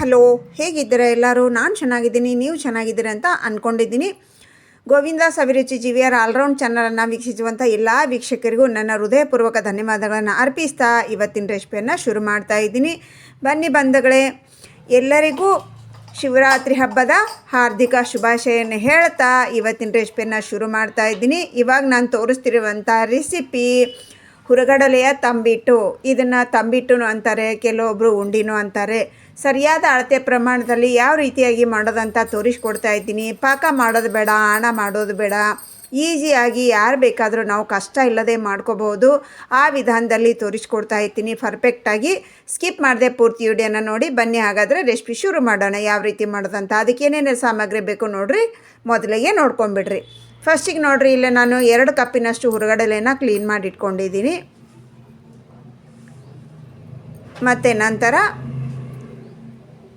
Hello, ಹೇಗಿದ್ದೀರಾ ಎಲ್ಲರೂ? ನಾನು ಚೆನ್ನಾಗಿದ್ದೀನಿ, ನೀವು ಚೆನ್ನಾಗಿದ್ದೀರಾ ಅಂತ ಅಂದ್ಕೊಂಡಿದ್ದೀನಿ ಗೋವಿಂದ ಸವಿರುಚಿ ಜಿವಿಯರ್ ಆಲ್ರೌಂಡ್ ಚಾನಲನ್ನು ವೀಕ್ಷಿಸುವಂಥ ಎಲ್ಲ ವೀಕ್ಷಕರಿಗೂ ನನ್ನ ಹೃದಯಪೂರ್ವಕ ಧನ್ಯವಾದಗಳನ್ನು ಅರ್ಪಿಸ್ತಾ ಇವತ್ತಿನ ರೆಸಿಪಿಯನ್ನು ಶುರು ಮಾಡ್ತಾ ಇದ್ದೀನಿ. ಬನ್ನಿ ಬಂಧುಗಳೇ, ಎಲ್ಲರಿಗೂ ಶಿವರಾತ್ರಿ ಹಬ್ಬದ ಹಾರ್ದಿಕ ಶುಭಾಶಯನ್ನು ಹೇಳ್ತಾ ಇವತ್ತಿನ ರೆಸಿಪಿಯನ್ನು ಶುರು ಮಾಡ್ತಾ ಇದ್ದೀನಿ. ಇವಾಗ ನಾನು ತೋರಿಸ್ತಿರುವಂಥ ರೆಸಿಪಿ ಹುರಗಡಲೆಯ ತಂಬಿಟ್ಟು. ಇದನ್ನು ತಂಬಿಟ್ಟು ಅಂತಾರೆ ಕೆಲವೊಬ್ಬರು ಉಂಡಿನೂ ಅಂತಾರೆ. ಸರಿಯಾದ ಅಳತೆ ಪ್ರಮಾಣದಲ್ಲಿ ಯಾವ ರೀತಿಯಾಗಿ ಮಾಡೋದಂತ ತೋರಿಸ್ಕೊಡ್ತಾ ಇದ್ದೀನಿ. ಪಾಕ ಮಾಡೋದು ಬೇಡ ಹಣ ಮಾಡೋದು ಬೇಡ. ಈಸಿಯಾಗಿ ಯಾರು ಬೇಕಾದರೂ ನಾವು ಕಷ್ಟ ಇಲ್ಲದೆ ಮಾಡ್ಕೋಬಹುದು. ಆ ವಿಧಾನದಲ್ಲಿ ತೋರಿಸ್ಕೊಡ್ತಾ ಇರ್ತೀನಿ ಪರ್ಫೆಕ್ಟಾಗಿ ಸ್ಕಿಪ್ ಮಾಡದೆ ಪೂರ್ತಿ ವಿಡಿಯೋನ ನೋಡಿ, ಬನ್ನಿ ಹಾಗಾದರೆ ರೆಸಿಪಿ ಶುರು ಮಾಡೋಣ, ಯಾವ ರೀತಿ ಮಾಡೋದಂತ. ಅದಕ್ಕೆ ಏನೇನು ಸಾಮಗ್ರಿ ಬೇಕು ನೋಡಿರಿ, ಮೊದಲಿಗೆ ನೋಡ್ಕೊಂಬಿಡ್ರಿ. ಫಸ್ಟಿಗೆ ನೋಡಿರಿ, ಇಲ್ಲೇ ನಾನು ಎರಡು ಕಪ್ಪಿನಷ್ಟು ಹುರುಗಡಲೆನ ಕ್ಲೀನ್ ಮಾಡಿ ಇಟ್ಕೊಂಡಿದ್ದೀನಿ ಮತ್ತು ನಂತರ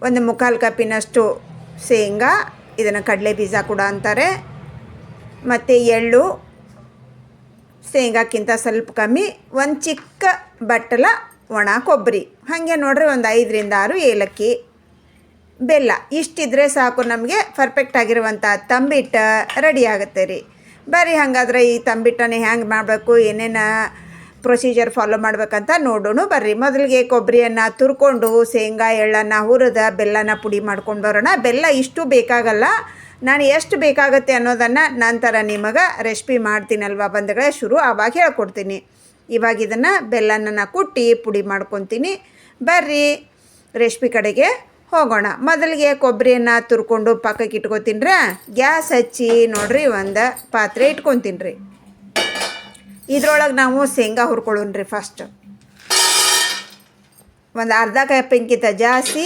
ಒಂದು ಮುಕ್ಕಾಲು ಕಪ್ಪಿನಷ್ಟು ಶೇಂಗಾ, ಇದನ್ನು ಕಡಲೆ ಬೀಜ ಕೂಡ ಅಂತಾರೆ. ಮತ್ತು ಎಳ್ಳು, ಶೇಂಗಾಕ್ಕಿಂತ ಸ್ವಲ್ಪ ಕಮ್ಮಿ, ಒಂದು ಚಿಕ್ಕ ಬಟ್ಟಲ, ಒಣ ಕೊಬ್ಬರಿ. ಹಾಗೆ ನೋಡ್ರಿ ಒಂದು ಐದರಿಂದ ಆರು ಏಲಕ್ಕಿ ಬೆಲ್ಲ. ಇಷ್ಟಿದ್ರೆ ಸಾಕು ನಮಗೆ ಪರ್ಫೆಕ್ಟ್ ಆಗಿರುವಂಥ ತಂಬಿಟ್ಟು ರೆಡಿ ಆಗುತ್ತೆ ರೀ. ಬರೀ ಹಾಗಾದ್ರೆ ಈ ತಂಬಿಟ್ಟನ್ನು ಹ್ಯಾಂಗೆ ಮಾಡಬೇಕು, ಏನೇನು ಪ್ರೊಸೀಜರ್ ಫಾಲೋ ಮಾಡ್ಬೇಕಂತ ನೋಡೋಣ. ಬರ್ರಿ, ಮೊದಲಿಗೆ ಕೊಬ್ಬರಿಯನ್ನು ತುರ್ಕೊಂಡು ಶೇಂಗಾ, ಎಳ್ಳನ್ನು ಹುರಿದ ಬೆಲ್ಲನ ಪುಡಿ ಮಾಡ್ಕೊಂಡು ಬರೋಣ. ಬೆಲ್ಲ ಇಷ್ಟು ಬೇಕಾಗಲ್ಲ. ನಾನು ಎಷ್ಟು ಬೇಕಾಗುತ್ತೆ ಅನ್ನೋದನ್ನು ನಂತರ ನಿಮಗೆ ರೆಸಿಪಿ ಮಾಡ್ತೀನಲ್ವ ಬಂದಗಳೇ ಶುರು ಆವಾಗ ಹೇಳ್ಕೊಡ್ತೀನಿ. ಇವಾಗ ಇದನ್ನು ಬೆಲ್ಲನ ಕುಟ್ಟಿ ಪುಡಿ ಮಾಡ್ಕೊತೀನಿ. ಬರ್ರಿ ರೆಸಿಪಿ ಕಡೆಗೆ ಹೋಗೋಣ. ಮೊದಲಿಗೆ ಕೊಬ್ಬರಿಯನ್ನು ತುರ್ಕೊಂಡು ಪಕ್ಕಕ್ಕೆ ಇಟ್ಕೊತೀನ್ರ. ಗ್ಯಾಸ್ ಹಚ್ಚಿ ನೋಡ್ರಿ ಒಂದು ಪಾತ್ರೆ ಇಟ್ಕೊತೀನಿ ರೀ ಇದ್ರೊಳಗೆ ನಾವು ಶೇಂಗಾ ಹುರ್ಕೊಳ್ಳೋಣ್ರಿ ಫಸ್ಟ್ ಒಂದು ಅರ್ಧ ಕಪ್ಪಿನ್ಕಿಂತ ಜಾಸ್ತಿ,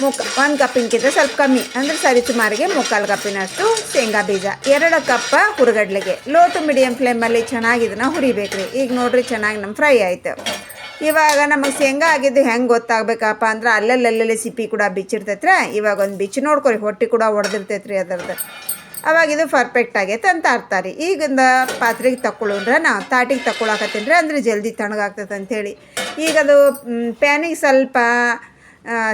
ಮುಕ್ ಒಂದು ಕಪ್ಪಿನ್ಕಿಂತ ಸ್ವಲ್ಪ ಕಮ್ಮಿ. ಅಂದರೆ ಸರಿ ಸುಮಾರಿಗೆ ಮುಕ್ಕಾಲು ಕಪ್ಪಿನಷ್ಟು ಶೇಂಗಾ ಬೀಜ. ಎರಡು ಕಪ್ಪ ಹುರುಗಡ್ಲೆಗೆ. ಲೋ ಟು ಮೀಡಿಯಮ್ ಫ್ಲೇಮಲ್ಲಿ ಚೆನ್ನಾಗಿ ಇದನ್ನು ಹುರಿಬೇಕು ರೀ ಈಗ ನೋಡಿರಿ ಚೆನ್ನಾಗಿ ನಮ್ಮ ಫ್ರೈ ಆಯಿತು. ಇವಾಗ ನಮಗೆ ಶೇಂಗಾ ಆಗಿದ್ದು ಹೆಂಗೆ ಗೊತ್ತಾಗಬೇಕಪ್ಪ ಅಂದ್ರೆ ಅಲ್ಲಲ್ಲಿ ಸಿಪ್ಪಿ ಕೂಡ ಬಿಚ್ಚಿರ್ತೈತ್ರಿ. ಇವಾಗ ಒಂದು ಬಿಚ್ಚಿ ನೋಡ್ಕೊರಿ, ಹೊಟ್ಟೆ ಕೂಡ ಹೊಡೆದಿರ್ತೈತ್ರಿ ಅದರದ್ದು. ಅವಾಗ ಇದು ಪರ್ಫೆಕ್ಟ್ ಆಗೈತೆ ಅಂತ ಅರ್ಥ ರೀ. ಈಗಿಂದ ಪಾತ್ರೆಗೆ ತಗೊಳ್ಳೋಣ್ರೆ ನಾ ತಾಟಿಗೆ ತಗೊಳಕತ್ತೀನಿ ರೀ ಅಂದರೆ ಜಲ್ದಿ ತಣ್ಣಗಾಗ್ತದೆ ಅಂಥೇಳಿ ಈಗ ಅದು ಪ್ಯಾನಿಗೆ ಸ್ವಲ್ಪ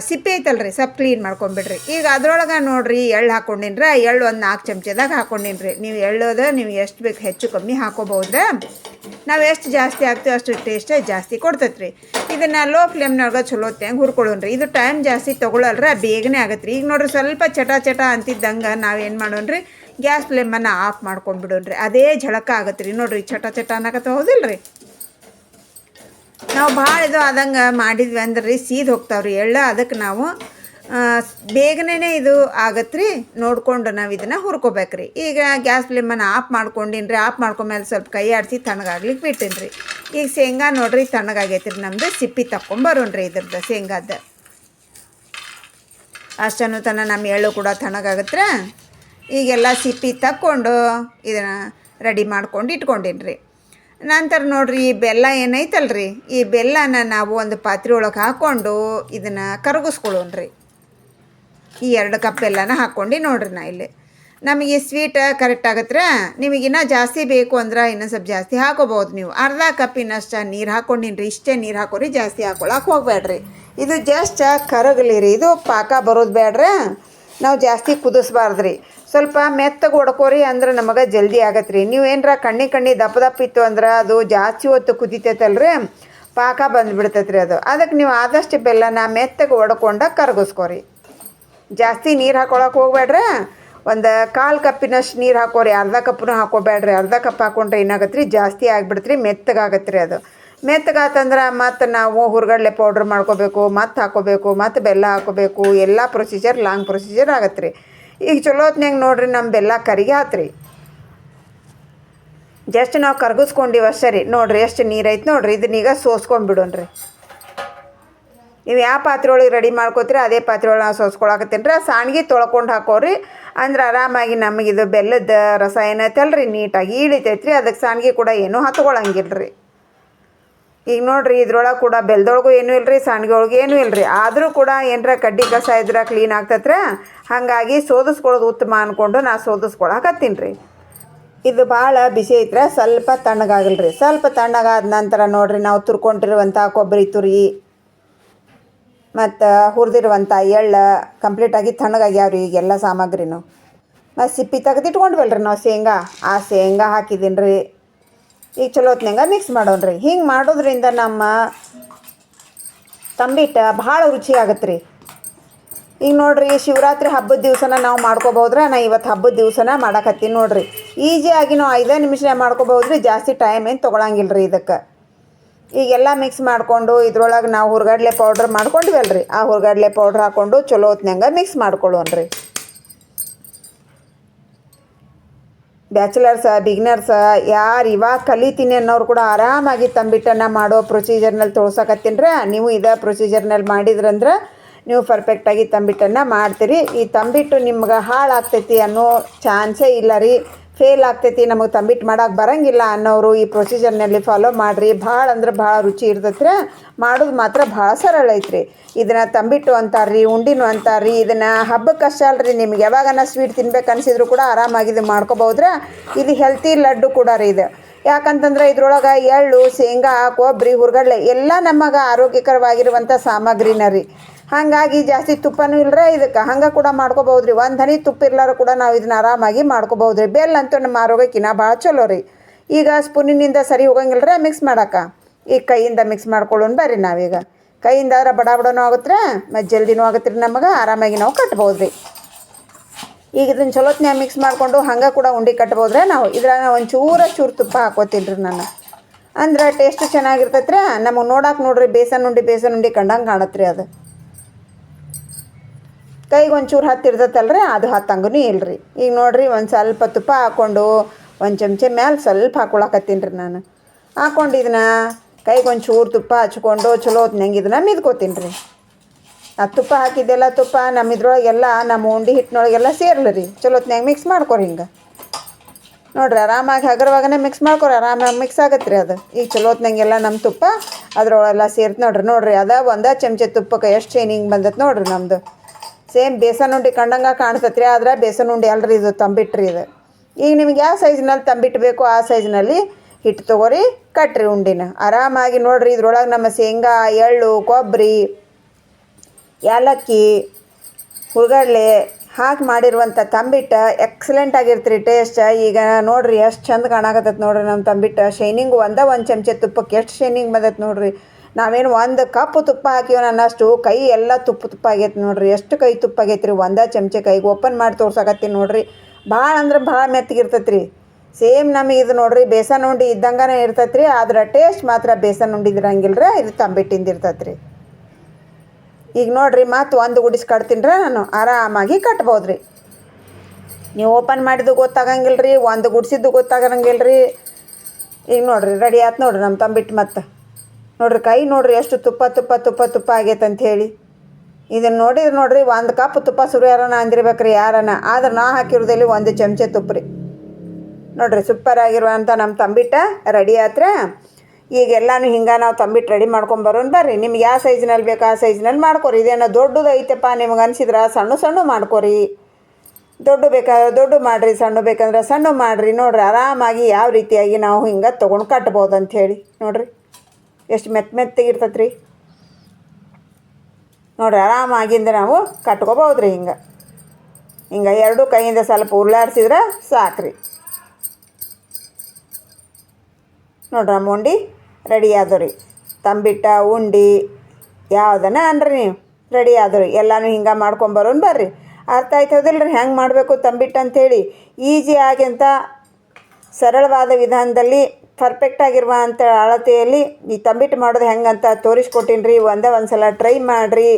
ಸಿಪ್ಪೆ ಐತಲ್ರಿ ಸಪ್ ಕ್ಲೀನ್ ಮಾಡ್ಕೊಂಬಿಡ್ರಿ. ಈಗ ಅದ್ರೊಳಗೆ ನೋಡ್ರಿ, ಎಳ್ಳು ಹಾಕ್ಕೊಂಡಿನ್ರ ಎಳ್ಳು ಒಂದು ನಾಲ್ಕು ಚಮಚದಾಗ ಹಾಕೊಂಡಿನ್ರಿ. ನೀವು ಎಳ್ಳೋದು ನೀವು ಎಷ್ಟು ಬೇಕು ಹೆಚ್ಚು ಕಮ್ಮಿ ಹಾಕೋಬಹುದ್ರೆ ನಾವು ಎಷ್ಟು ಜಾಸ್ತಿ ಹಾಕ್ತೀವಿ ಅಷ್ಟು ಟೇಸ್ಟ್ ಜಾಸ್ತಿ ಕೊಡ್ತೈತೆ ರೀ ಇದನ್ನು ಲೋ ಫ್ಲೇಮ್ನೊಳಗೆ ಚಲೋ ಹೆಂಗೆ ಹುರ್ಕೊಳ್ಳೋಣ್ರಿ. ಇದು ಟೈಮ್ ಜಾಸ್ತಿ ತೊಗೊಳಲ್ರ, ಬೇಗನೆ ಆಗತ್ತೆ ರೀ ಈಗ ನೋಡ್ರಿ ಸ್ವಲ್ಪ ಚಟ ಚಟ ಅಂತಿದ್ದಂಗೆ ನಾವೇನು ಮಾಡೋಣ್ರಿ, ಗ್ಯಾಸ್ ಫ್ಲೇಮನ್ನು ಆಫ್ ಮಾಡ್ಕೊಂಡ್ಬಿಡೋಣ್ರಿ ಅದೇ ಝಳಕ ಆಗತ್ತೆ ರೀ ನೋಡ್ರಿ, ಚಟ ಚಟ ಅನ್ನಕತ್ತ ಹೌದಿಲ್ಲ ರೀ ನಾವು ಭಾಳ ಇದು ಆದಂಗೆ ಮಾಡಿದ್ವಿ ಅಂದ್ರೆ ರೀ ಸೀದ್ ಹೋಗ್ತಾವ್ರಿ. ಎಳ್ಳ ಅದಕ್ಕೆ ನಾವು ಬೇಗನೆ ಇದು ಆಗತ್ತೆ ರೀ ನೋಡ್ಕೊಂಡು ನಾವು ಇದನ್ನು ಹುರ್ಕೋಬೇಕ್ರಿ. ಈಗ ಗ್ಯಾಸ್ ಫ್ಲೇಮನ್ನು ಆಫ್ ಮಾಡ್ಕೊಂಡಿನಿ ರೀ ಆಫ್ ಮಾಡ್ಕೊಂಡ್ಮೇಲೆ ಸ್ವಲ್ಪ ಕೈ ಆಡಿಸಿ ತಣ್ಣಗಾಗ್ಲಿಕ್ಕೆ ಬಿಟ್ಟಿನಿ ರೀ ಈಗ ಶೇಂಗಾ ನೋಡ್ರಿ ತಣ್ಣಗಾಗೈತೆ ರೀ ನಮ್ಮದು ಸಿಪ್ಪಿ ತಕ್ಕೊಂಬರೋಣ್ರಿ ಇದ್ರದ್ದು ಶೇಂಗಾದ. ಅಷ್ಟನ್ನು ತನ ನಮ್ಮ ಎಳ್ಳು ಕೂಡ ತಣ್ಣಗಾಗತ್ತೆ ಈಗೆಲ್ಲ ಸಿಪ್ಪಿ ತಕ್ಕೊಂಡು ಇದನ್ನು ರೆಡಿ ಮಾಡ್ಕೊಂಡು ಇಟ್ಕೊಂಡಿನಿ ರೀ ನಂತರ ನೋಡ್ರಿ, ಈ ಬೆಲ್ಲ ಏನೈತಲ್ರಿ? ಈ ಬೆಲ್ಲನ ನಾವು ಒಂದು ಪಾತ್ರೆ ಒಳಗೆ ಹಾಕ್ಕೊಂಡು ಇದನ್ನು ಕರಗಿಸ್ಕೊಳ್ಳೋಣ್ರಿ. ಈ ಎರಡು ಕಪ್ ಬೆಲ್ಲನ ಹಾಕ್ಕೊಂಡು ನೋಡ್ರಿ ನಾ ಇಲ್ಲಿ. ನಮಗೆ ಸ್ವೀಟ್ ಕರೆಕ್ಟ್ ಆಗತ್ತೆ ನಿಮಗಿನ್ನ ಜಾಸ್ತಿ ಬೇಕು ಅಂದ್ರೆ ಇನ್ನೂ ಸ್ವಲ್ಪ ಜಾಸ್ತಿ ಹಾಕೋಬೋದು ನೀವು. ಅರ್ಧ ಕಪ್ಪಿನಷ್ಟು ನೀರು ಹಾಕ್ಕೊಂಡಿನ್ರಿ ಇಷ್ಟೇ ನೀರು ಹಾಕೋರಿ, ಜಾಸ್ತಿ ಹಾಕೊಳಕ್ಕೆ ಹೋಗ್ಬೇಡ್ರಿ ಇದು ಜಸ್ಟ್ ಕರಗಲಿ ರೀ, ಇದು ಪಾಕ ಬರೋದು ಬೇಡ್ರಿ ನಾವು ಜಾಸ್ತಿ ಕುದಿಸ್ಬಾರ್ದು ರೀ ಸ್ವಲ್ಪ ಮೆತ್ತಗೆ ಹೊಡ್ಕೋರಿ ಅಂದ್ರೆ ನಮಗೆ ಜಲ್ದಿ ಆಗತ್ತೆ ರೀ ನೀವು ಏನರ ಕಣ್ಣಿ ಕಣ್ಣಿ ದಪ್ಪ ದಪ್ಪ ಇತ್ತು ಅಂದ್ರೆ ಅದು ಜಾಸ್ತಿ ಹೊತ್ತು ಕುದಿತೈತಲ್ರಿ? ಪಾಕ ಬಂದುಬಿಡ್ತೈತೆ ರೀ ಅದು. ಅದಕ್ಕೆ ನೀವು ಆದಷ್ಟು ಬೆಲ್ಲನ ಮೆತ್ತಗೆ ಒಡ್ಕೊಂಡು ಕರಗಿಸ್ಕೋರಿ. ಜಾಸ್ತಿ ನೀರು ಹಾಕೊಳಕ್ಕೆ ಹೋಗ್ಬೇಡ್ರಿ ಒಂದು ಕಾಲು ಕಪ್ಪಿನಷ್ಟು ನೀರು ಹಾಕೋರಿ. ಅರ್ಧ ಕಪ್ಪನ್ನು ಹಾಕೋಬೇಡ್ರಿ ಅರ್ಧ ಕಪ್ ಹಾಕೊಂಡ್ರೆ ಏನಾಗತ್ತೆ ರೀ ಜಾಸ್ತಿ ಆಗಿಬಿಡ್ತ್ರಿ. ಮೆತ್ತಗಾಗತ್ತೆ ರೀ ಅದು. ಮೆತ್ತಗಾತಂದ್ರೆ ಮತ್ತು ನಾವು ಹುರ್ಗಡ್ಲೆ ಪೌಡ್ರ್ ಮಾಡ್ಕೋಬೇಕು, ಮತ್ತು ಹಾಕೋಬೇಕು, ಮತ್ತು ಬೆಲ್ಲ ಹಾಕೋಬೇಕು. ಎಲ್ಲ ಪ್ರೊಸೀಜರ್ ಲಾಂಗ್ ಪ್ರೊಸೀಜರ್ ಆಗತ್ತೆ ರೀ ಈಗ ಚಲೋ ಹೊತ್ನ್ಯಾಗ ನೋಡ್ರಿ ನಮ್ಮ ಬೆಲ್ಲ ಕರಿಗೆ ಆತ್ರಿ. ಜಸ್ಟ್ ನಾವು ಕರ್ಗಿಸ್ಕೊಂಡಿವ ಸರಿ ನೋಡ್ರಿ ಎಷ್ಟು ನೀರು ಐತೆ ನೋಡ್ರಿ. ಇದನ್ನೀಗ ಸೋಸ್ಕೊಂಡ್ಬಿಡೋಣ್ರಿ ನೀವು ಯಾವ ಪಾತ್ರೆ ಒಳಗೆ ರೆಡಿ ಮಾಡ್ಕೋತೀರಿ ಅದೇ ಪಾತ್ರೆ ಒಳಗೆ ನಾವು ಸೋಸ್ಕೊಳಕತ್ತೀನಿ ರೀ ಸಾಣ್ಗಿ ತೊಳ್ಕೊಂಡು ಹಾಕೋರಿ. ಅಂದ್ರೆ ಆರಾಮಾಗಿ ನಮಗಿದು ಬೆಲ್ಲದ ರಸ ಏನೈತಲ್ರಿ ನೀಟಾಗಿ ಇಳಿತೈತೆ ರೀ ಅದಕ್ಕೆ ಸಾಣ್ಗಿ ಕೂಡ ಏನೂ ಹತ್ಕೊಳಂಗಿಲ್ಲ ರೀ ಈಗ ನೋಡ್ರಿ, ಇದ್ರೊಳಗೆ ಕೂಡ ಬೆಲ್ದೊಳಗೂ ಏನೂ ಇಲ್ಲ ರೀ ಸಂಡ್ಗೆ ಒಳಗೆ ಏನೂ ಇಲ್ಲ ರೀ ಆದರೂ ಕೂಡ ಏನರ ಕಡ್ಡಿ ಕಸ ಇದ್ರೆ ಕ್ಲೀನ್ ಆಗ್ತತ್ರ ಹಾಗಾಗಿ ಸೋದಿಸ್ಕೊಳ್ಳೋದು ಉತ್ತಮ ಅಂದ್ಕೊಂಡು ನಾ ಸೋದಿಸ್ಕೊಳಕತ್ತೀನಿ ರೀ ಇದು ಭಾಳ ಬಿಸಿ ಐತ್ರ ಸ್ವಲ್ಪ ತಣ್ಣಗಾಗಲ್ರಿ. ರೀ ಸ್ವಲ್ಪ ತಣ್ಣಗಾದ ನಂತರ ನೋಡ್ರಿ, ನಾವು ತುರ್ಕೊಂಡಿರುವಂಥ ಕೊಬ್ಬರಿ ತುರಿ ಮತ್ತು ಹುರಿದಿರುವಂಥ ಎಳ್ಳು ಕಂಪ್ಲೀಟಾಗಿ ತಣ್ಣಗಾಗ್ಯಾವ್ರಿ ಈಗೆಲ್ಲ ಸಾಮಗ್ರಿನೂ. ಮತ್ತು ಸಿಪ್ಪಿ ತೆಗೆದಿಟ್ಕೊಂಡ್ವಲ್ರಿ ನಾವು ಶೇಂಗಾ? ಆ ಶೇಂಗಾ ಹಾಕಿದ್ದೀನಿ ರೀ ಈಗ ಚಲೋ ಮಿಕ್ಸ್ ಮಿಕ್ಸ್ ರೀ ಹಿಂಗೆ ಮಾಡೋದ್ರಿಂದ ನಮ್ಮ ತಂಬಿಟ್ಟು ಭಾಳ ರುಚಿ ಆಗತ್ತೆ ರೀ ಈಗ ನೋಡಿರಿ, ಶಿವರಾತ್ರಿ ಹಬ್ಬದ ದಿವಸನ ನಾವು ಮಾಡ್ಕೋಬೋದ್ರೆ ನಾ ಇವತ್ತು ಹಬ್ಬದ ದಿವಸನ ಮಾಡಕತ್ತೀನಿ ನೋಡಿರಿ. ಈಸಿಯಾಗಿ ನಾವು ಐದೇ ನಿಮಿಷ ಮಾಡ್ಕೋಬೋದ್ರಿ ಜಾಸ್ತಿ ಟೈಮ್ ಏನು ತೊಗೊಳಂಗಿಲ್ಲ ರೀ ಇದಕ್ಕೆ ಈಗೆಲ್ಲ ಮಿಕ್ಸ್ ಮಾಡಿಕೊಂಡು ಇದ್ರೊಳಗೆ ನಾವು ಹುರ್ಗಡ್ಲೆ ಪೌಡ್ರ್ ಮಾಡ್ಕೊಂಡಿವಲ್ರಿ. ಆ ಹುರ್ಗಡ್ಲೆ ಪೌಡ್ರ್ ಹಾಕ್ಕೊಂಡು ಚಲೋ ಹೊತ್ನಂಗೆ ಮಿಕ್ಸ್ ಮಾಡ್ಕೊಳ್ಳೋಣ್ರಿ ಬ್ಯಾಚುಲರ್ಸ, ಬಿಗ್ನರ್ಸ, ಯಾರು ಇವಾಗ ಕಲಿತೀನಿ ಅನ್ನೋರು ಕೂಡ ಆರಾಮಾಗಿ ತಂಬಿಟ್ಟನ್ನು ಮಾಡೋ ಪ್ರೊಸೀಜರ್ನಲ್ಲಿ ತೋರ್ಸಕತ್ತೀನಿ ನೀವು ಇದೇ ಪ್ರೊಸೀಜರ್ನಲ್ಲಿ ಮಾಡಿದ್ರಂದ್ರೆ ನೀವು ಪರ್ಫೆಕ್ಟಾಗಿ ತಂಬಿಟ್ಟನ್ನು ಮಾಡ್ತೀರಿ. ಈ ತಂಬಿಟ್ಟು ನಿಮ್ಗೆ ಹಾಳಾಗ್ತೈತಿ ಅನ್ನೋ ಚಾನ್ಸೇ ಇಲ್ಲ ರೀ. ಫೇಲ್ ಆಗ್ತೈತಿ, ನಮಗೆ ತಂಬಿಟ್ಟು ಮಾಡೋಕೆ ಬರೋಂಗಿಲ್ಲ ಅನ್ನೋರು ಈ ಪ್ರೊಸೀಜರ್ನಲ್ಲಿ ಫಾಲೋ ಮಾಡಿರಿ. ಭಾಳ ಅಂದ್ರೆ ಭಾಳ ರುಚಿ ಇರ್ತೈತ್ರಿ. ಮಾಡೋದು ಮಾತ್ರ ಭಾಳ ಸರಳ ಐತ್ರಿ. ಇದನ್ನು ತಂಬಿಟ್ಟು ಅಂತಾರ್ರಿ, ಉಂಡಿನೂ ಅಂತಾರ್ರಿ, ಇದನ್ನು ಹಬ್ಬಕ್ಕೆ ಅಷ್ಟೇ ಅಲ್ರಿ. ನಿಮ್ಗೆ ಯಾವಾಗನ ಸ್ವೀಟ್ ತಿನ್ಬೇಕು ಅನಿಸಿದ್ರು ಕೂಡ ಆರಾಮಾಗಿ ಇದು ಮಾಡ್ಕೋಬೋದ್ರೆ. ಇದು ಹೆಲ್ತಿ ಲಡ್ಡು ಕೂಡ ರೀ ಇದು. ಯಾಕಂತಂದ್ರೆ ಇದ್ರೊಳಗೆ ಎಳ್ಳು, ಶೇಂಗಾ ಕೊಬ್ಬರಿ ಹುರ್ಗಡ್ಲೆ ಎಲ್ಲ ನಮಗೆ ಆರೋಗ್ಯಕರವಾಗಿರುವಂಥ ಸಾಮಗ್ರಿನ ರೀ. ಹಾಗಾಗಿ ಜಾಸ್ತಿ ತುಪ್ಪನೂ ಇಲ್ಲರೆ ಇದಕ್ಕೆ. ಹಂಗೆ ಕೂಡ ಮಾಡ್ಕೋಬೋದು ರೀ ಒಂದು ಹನಿ ತುಪ್ಪ ಇರ್ಲಾರ ಕೂಡ ನಾವು ಇದನ್ನ ಆರಾಮಾಗಿ ಮಾಡ್ಕೋಬೋದು ರೀ ಬೆಲ್ಲ ಅಂತೂ ನಮ್ಮ ಆರೋಗ್ಯಕ್ಕಿನ್ನ ಭಾಳ ಚಲೋ ರೀ. ಈಗ ಸ್ಪೂನಿನಿಂದ ಸರಿ ಹೋಗಂಗಿಲ್ಲ ರೀ ಮಿಕ್ಸ್ ಮಾಡಕ್ಕೆ ಈಗ ಕೈಯಿಂದ ಮಿಕ್ಸ್ ಮಾಡ್ಕೊಳ್ಳೋಣ ಬರ್ರಿ ನಾವೀಗ. ಕೈಯಿಂದ ಆದ್ರೆ ಬಡ ಬಡನೂ ಆಗುತ್ತೆ ಮತ್ತು ಜಲ್ದಿನೂ ಆಗುತ್ತೆ ರೀ ನಮಗೆ. ಆರಾಮಾಗಿ ನಾವು ಕಟ್ಬೋದು ರೀ ಈಗ ಇದನ್ನ ಚಲೋತ್ನ್ಯಾಗ ಮಿಕ್ಸ್ ಮಾಡಿಕೊಂಡು ಹಂಗೆ ಕೂಡ ಉಂಡೆ ಕಟ್ಬೋದ್ರೆ ನಾವು? ಇದ್ರಾಗ ಒಂದು ಚೂರ ತುಪ್ಪ ಹಾಕೋತೀನಿ ರೀ ನಾನು. ಅಂದ್ರೆ ಟೇಸ್ಟ್ ಚೆನ್ನಾಗಿರ್ತೈತ್ರಿ ನಮಗೆ ನೋಡಕ್ಕೆ ನೋಡ್ರಿ, ಬೇಸನ್ ಉಂಡೆ ಬೇಸನ್ ಉಂಡೆ ಕಂಡಂಗೆ ಕಾಣತ್ತೆ ರೀ ಅದು. ಕೈಗೆ ಒಂಚೂರು ಹತ್ತಿರ್ತೈತಲ್ರಿ, ಅದು ಹತ್ತಂಗೂ ಇಲ್ರಿ. ಈಗ ನೋಡ್ರಿ ಒಂದು ಸ್ವಲ್ಪ ತುಪ್ಪ ಹಾಕ್ಕೊಂಡು ಒಂದು ಚಮಚೆ ಮ್ಯಾಲೆ ಸ್ವಲ್ಪ ಹಾಕೊಳಕತ್ತೀನಿ ರೀ ನಾನು. ಹಾಕ್ಕೊಂಡು ಇದನ್ನ ಕೈಗೆ ಒಂಚೂರು ತುಪ್ಪ ಹಚ್ಕೊಂಡು ಚಲೋ ಹೊತ್ನಂಗೆ ಇದನ್ನ ಮಿದ್ಕೋತೀನಿ ರೀ. ಆ ತುಪ್ಪ ಹಾಕಿದ್ದೆಲ್ಲ ತುಪ್ಪ ನಮ್ಮ ಇದ್ರೊಳಗೆಲ್ಲ ನಮ್ಮ ಉಂಡಿ ಹಿಟ್ಟಿನೊಳಗೆಲ್ಲ ಸೇರ್ಲಿ ರೀ. ಚಲೋ ಹೊತ್ನ್ಯಾಗ ಮಿಕ್ಸ್ ಮಾಡ್ಕೊರಿ ಹಿಂಗೆ. ನೋಡ್ರಿ ಆರಾಮಾಗಿ ಹಗರವಾಗನೇ ಮಿಕ್ಸ್ ಮಾಡ್ಕೊರಿ, ಆರಾಮಾಗಿ ಮಿಕ್ಸ್ ಆಗತ್ತೆ ರೀ ಅದು. ಈಗ ಚಲೋ ಹೊತ್ನಂಗೆಲ್ಲ ನಮ್ಮ ತುಪ್ಪ ಅದ್ರೊಳಗೆಲ್ಲ ಸೇರ್ತು ನೋಡ್ರಿ ನೋಡ್ರಿ ಅದ ಒಂದು ಚಮಚೆ ತುಪ್ಪಕ್ಕೆ ಎಷ್ಟು ಚೈನಿಂಗ್ ಬಂದತ್ತೆ ನೋಡ್ರಿ ನಮ್ಮದು ಸೇಮ್ ಬೇಸನ್ ಉಂಡೆ ಕಂಡಂಗೆ ಕಾಣಿಸ್ತೈತೆ ರೀ ಆದ್ರೆ ಬೇಸನ್ ಉಂಡೆ ಅಲ್ರಿ ಇದು ತಂಬಿಟ್ರಿ ಇದು. ಈಗ ನಿಮ್ಗೆ ಯಾವ ಸೈಜ್ನಲ್ಲಿ ತಂಬಿಟ್ಟು ಬೇಕು ಆ ಸೈಜ್ನಲ್ಲಿ ಹಿಟ್ಟು ತೊಗೊರಿ, ಕಟ್ರಿ ಉಂಡಿನ. ಆರಾಮಾಗಿ ನೋಡ್ರಿ, ಇದ್ರೊಳಗೆ ನಮ್ಮ ಶೇಂಗಾ, ಎಳ್ಳು ಕೊಬ್ಬರಿ ಏಲಕ್ಕಿ, ಹುರ್ಗಡ್ಲೆ, ಹಾಕಿ ಮಾಡಿರುವಂಥ ತಂಬಿಟ್ಟು ಎಕ್ಸಲೆಂಟ್ ಆಗಿರ್ತೀರಿ ಟೇಸ್ಟ್ ಈಗ ನೋಡ್ರಿ ಎಷ್ಟು ಚಂದ ಕಾಣಕತ್ತೈತೆ ನೋಡ್ರಿ ನಮ್ಮ ತಂಬಿಟ್ಟು. ಶೈನಿಂಗ್ ಒಂದೇ ಒಂದು ಚಮಚೆ ತುಪ್ಪಕ್ಕೆ ಎಷ್ಟು ಶೈನಿಂಗ್ ಬಂದೈತೆ ನೋಡ್ರಿ. ನಾವೇನು ಒಂದು ಕಪ್ ತುಪ್ಪ ಹಾಕಿವ ಅನ್ನಷ್ಟು ಕೈ ಎಲ್ಲ ತುಪ್ಪ ತುಪ್ಪ ಆಗೈತೆ ನೋಡ್ರಿ. ಎಷ್ಟು ಕೈ ತುಪ್ಪ ಆಗೈತೆ ರೀ ಒಂದೇ ಚಮಚೆ ಕೈಗೆ ಓಪನ್ ಮಾಡಿ ತೋರ್ಸಕತ್ತೀನಿ ನೋಡ್ರಿ. ಭಾಳ ಅಂದ್ರೆ ಭಾಳ ಮೆತ್ತಗಿರ್ತೈತೆ ರೀ ಸೇಮ್ ನಮಗೆ ಇದು ನೋಡ್ರಿ, ಬೇಸನ್ ಉಂಡೆ ಇದ್ದಂಗನೇ ಇರ್ತೈತೆ ರೀ ಆದ್ರೆ ಟೇಸ್ಟ್ ಮಾತ್ರ ಬೇಸನ್ ಉಂಡಿದಿರಂಗಿಲ್ಲ ರೀ ಇದು ತಂಬಿಟ್ಟಿಂದ ಇರ್ತೈತೆ ರೀ ಈಗ ನೋಡ್ರಿ, ಮತ್ತು ಒಂದು ಗುಡಿಸಿ ಕಟ್ತೀನಿ ನಾನು, ಆರಾಮಾಗಿ ಕಟ್ಬೋದು ರೀ ನೀವು ಓಪನ್ ಮಾಡಿದ್ದು ಗೊತ್ತಾಗಂಗಿಲ್ಲ ರೀ ಒಂದು ಗುಡಿಸಿದ್ದು ಗೊತ್ತಾಗಂಗಿಲ್ಲ ರೀ ಈಗ ನೋಡ್ರಿ ರೆಡಿ ಆಯ್ತು ನೋಡ್ರಿ ನಮ್ಮ ತಂಬಿಟ್ಟು ಮತ್ತೆ. ನೋಡ್ರಿ, ಕೈ ನೋಡ್ರಿ ಎಷ್ಟು ತುಪ್ಪ ತುಪ್ಪ ತುಪ್ಪ ತುಪ್ಪ ಆಗೈತೆ ಹೇಳಿ. ಇದನ್ನು ನೋಡಿದ್ರೆ ನೋಡ್ರಿ, ಒಂದು ಕಪ್ ತುಪ್ಪ ಸುರಿಯಾರನ ಅಂದಿರ್ಬೇಕ್ರಿ, ಯಾರನ? ಆದ್ರೆ ನಾ ಹಾಕಿರೋದಲ್ಲಿ ಒಂದು ಚಮಚೆ ತುಪ್ಪ ರೀ. ನೋಡ್ರಿ ಸೂಪರ್ ಆಗಿರುವಂಥ ನಮ್ಮ ತಂಬಿಟ್ಟ ರೆಡಿ ಆತ್ರ. ಈಗ ಎಲ್ಲಾನು ಹಿಂಗೆ ನಾವು ತಂಬಿಟ್ಟು ರೆಡಿ ಮಾಡ್ಕೊಂಬರೋಣ ಬರ್ರಿ. ನಿಮ್ಗೆ ಯಾವ ಸೈಜ್ನಲ್ಲಿ ಬೇಕು ಆ ಸೈಜ್ನಲ್ಲಿ ಮಾಡ್ಕೊರಿ. ಇದೇನೋ ದೊಡ್ಡದು ಐತೆಪ್ಪ ನಿಮ್ಗೆ ಅನ್ಸಿದ್ರೆ ಸಣ್ಣ ಸಣ್ಣ ಮಾಡ್ಕೊರಿ. ದೊಡ್ಡ ಬೇಕಾದ್ರೆ ದೊಡ್ಡ ಮಾಡಿರಿ, ಸಣ್ಣ ಬೇಕಂದ್ರೆ ಸಣ್ಣ ಮಾಡಿರಿ. ನೋಡ್ರಿ, ಆರಾಮಾಗಿ ಯಾವ ರೀತಿಯಾಗಿ ನಾವು ಹಿಂಗೆ ತೊಗೊಂಡು ಕಟ್ಬೋದು ಹೇಳಿ. ನೋಡ್ರಿ. ಎಷ್ಟು ಮೆತ್ತ ಮೆತ್ತ ರೀ. ನೋಡ್ರಿ ಆರಾಮಾಗಿಂದ ನಾವು ಕಟ್ಕೋಬೋದು ರೀ ಹಿಂಗೆ. ಹಿಂಗೆ ಎರಡು ಕೈಯಿಂದ ಸ್ವಲ್ಪ ಉರುಳಾಡ್ಸಿದ್ರೆ ಸಾಕ್ರಿ. ನೋಡ್ರಿ ಉಂಡೆ ರೆಡಿ ರೀ. ತಂಬಿಟ್ಟ, ಉಂಡಿ ಯಾವುದನ್ನ ಅನ್ರಿ ನೀವು. ರೆಡಿ ರೀ. ಎಲ್ಲನೂ ಹಿಂಗೆ ಮಾಡ್ಕೊಂಬರೋನ್ ಬರ್ರಿ. ಅರ್ಥ ಆಯ್ತದಿಲ್ಲ ರೀ ಹೆಂಗೆ ಮಾಡಬೇಕು ತಂಬಿಟ್ಟು ಅಂಥೇಳಿ ಈಜಿ ಆಗಿಂತ ಸರಳವಾದ ವಿಧಾನದಲ್ಲಿ ಪರ್ಫೆಕ್ಟ್ ಅಂತ ಅಳತೆಯಲ್ಲಿ ಈ ತಂಬಿಟ್ಟು ಮಾಡೋದು ಹೆಂಗಂತ ತೋರಿಸ್ಕೊಟ್ಟಿನಿ ರೀ ಒಂದೇ ಒಂದು ಸಲ ಟ್ರೈ ಮಾಡಿರಿ.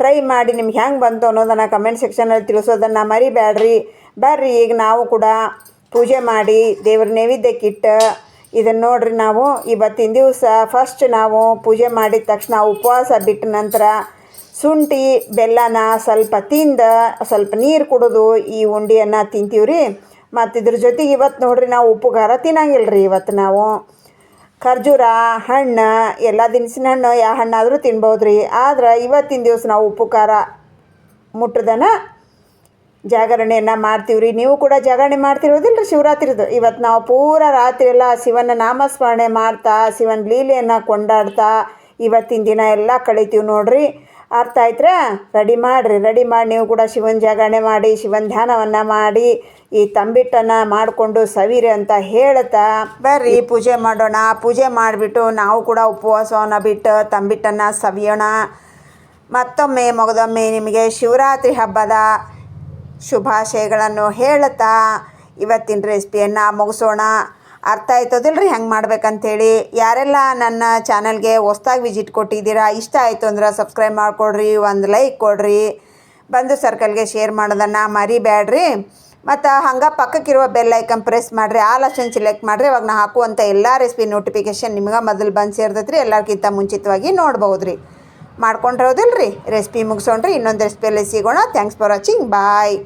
ಟ್ರೈ ಮಾಡಿ ನಿಮ್ಗೆ ಹೆಂಗೆ ಬಂತು ಅನ್ನೋದನ್ನು ಕಮೆಂಟ್ ಸೆಕ್ಷನಲ್ಲಿ ತಿಳಿಸೋದನ್ನು ಮರಿಬೇಡ್ರಿ ಬರ್ರಿ, ಈಗ ನಾವು ಕೂಡ ಪೂಜೆ ಮಾಡಿ ದೇವ್ರ ನೈವೇದ್ಯಕ್ಕಿಟ್ಟು ಇದನ್ನು ನೋಡ್ರಿ ನಾವು. ಇವತ್ತಿನ ದಿವಸ ಫಸ್ಟ್ ನಾವು ಪೂಜೆ ಮಾಡಿದ ತಕ್ಷಣ ಉಪವಾಸ ಬಿಟ್ಟ ನಂತರ ಶುಂಠಿ, ಬೆಲ್ಲನ ಸ್ವಲ್ಪ ತಿಂದು ಸ್ವಲ್ಪ ನೀರು ಕುಡಿದು ಈ ಉಂಡೆಯನ್ನು ತಿಂತೀವಿ ರೀ ಮತ್ತು ಇದ್ರ ಜೊತೆಗೆ ಇವತ್ತು ನೋಡ್ರಿ ನಾವು ಉಪ್ಪು ಖಾರ ತಿನ್ನಂಗಿಲ್ಲ ರೀ ಇವತ್ತು ನಾವು. ಖರ್ಜೂರ, ಹಣ್ಣು, ಎಲ್ಲ ದಿನಸಿನ ಹಣ್ಣು ಯಾವ ಹಣ್ಣಾದರೂ ತಿನ್ಬೋದು ರೀ ಆದ್ರೆ ಇವತ್ತಿನ ದಿವಸ ನಾವು ಉಪ್ಪು ಖಾರ ಮುಟ್ಟದನ ಜಾಗರಣೆಯನ್ನು ಮಾಡ್ತೀವಿ ರೀ ನೀವು ಕೂಡ ಜಾಗರಣೆ ಮಾಡ್ತಿರೋದಿಲ್ಲ ರೀ ಶಿವರಾತ್ರಿದು? ಇವತ್ತು ನಾವು ಪೂರ ರಾತ್ರಿ ಎಲ್ಲ ಶಿವನ ನಾಮಸ್ಮರಣೆ ಮಾಡ್ತಾ, ಶಿವನ ಲೀಲೆಯನ್ನು ಕೊಂಡಾಡ್ತಾ, ಇವತ್ತಿನ ದಿನ ಎಲ್ಲ ಕಳಿತೀವಿ ನೋಡ್ರಿ. ಅರ್ಥ ಆಯ್ತ್ರಾ? ರೆಡಿ ಮಾಡಿರಿ ರೆಡಿ ಮಾಡಿ ನೀವು ಕೂಡ ಶಿವನ ಜಾಗರಣೆ ಮಾಡಿ ಶಿವನ ಧ್ಯಾನವನ್ನು ಮಾಡಿ ಈ ತಂಬಿಟ್ಟನ್ನು ಮಾಡಿಕೊಂಡು ಸವಿರಿ ಅಂತ ಹೇಳ್ತಾ. ಬರ್ರಿ. ಪೂಜೆ ಮಾಡೋಣ ಪೂಜೆ ಮಾಡಿಬಿಟ್ಟು ನಾವು ಕೂಡ ಉಪವಾಸವನ್ನು ಬಿಟ್ಟು ತಂಬಿಟ್ಟನ್ನು ಸವಿಯೋಣ. ಮತ್ತೊಮ್ಮೆ ಮಗದೊಮ್ಮೆ ನಿಮಗೆ ಶಿವರಾತ್ರಿ ಹಬ್ಬದ ಶುಭಾಶಯಗಳನ್ನು ಹೇಳುತ್ತಾ ಇವತ್ತಿನ ರೆಸಿಪಿಯನ್ನು ಮುಗಿಸೋಣ. ಅರ್ಥ ಆಯ್ತದಿಲ್ಲ ರೀ ಹೆಂಗೆ ಮಾಡ್ಬೇಕಂತೇಳಿ. ಯಾರೆಲ್ಲ ನನ್ನ ಚಾನಲ್ಗೆ ಹೊಸ್ದಾಗಿ ವಿಸಿಟ್ ಕೊಟ್ಟಿದ್ದೀರಾ, ಇಷ್ಟ ಆಯಿತು ಅಂದ್ರೆ ಸಬ್ಸ್ಕ್ರೈಬ್ ಮಾಡಿಕೊಡ್ರಿ, ಒಂದು ಲೈಕ್ ಕೊಡ್ರಿ. ಬಂದು ಸರ್ಕಲ್ಗೆ ಶೇರ್ ಮಾಡೋದನ್ನು ಮರಿಬೇಡ್ರಿ ಮತ್ತು ಹಂಗೆ ಪಕ್ಕಕ್ಕಿರುವ ಬೆಲ್ ಐಕನ್ ಪ್ರೆಸ್ ಮಾಡಿರಿ ಆ ಲಕ್ಷನ್ ಸೆಲೆಕ್ಟ್ ಮಾಡಿರಿ. ಇವಾಗ ನಾ ಹಾಕುವಂಥ ಎಲ್ಲ ರೆಸಿಪಿ ನೋಟಿಫಿಕೇಷನ್ ನಿಮ್ಗೆ ಮೊದಲು ಬಂದು ಸೇರ್ತೈತೆ ರೀ ಎಲ್ಲರಿಗಿಂತ ಮುಂಚಿತವಾಗಿ ನೋಡ್ಬೋದು ರೀ ಮಾಡ್ಕೊಂಡಿರೋದಿಲ್ಲ ರೀ ರೆಸಿಪಿ ಮುಗಿಸೋಣ್ರಿ, ಇನ್ನೊಂದು ರೆಸಿಪಿಯಲ್ಲಿ ಸಿಗೋಣ. Thanks for watching, bye.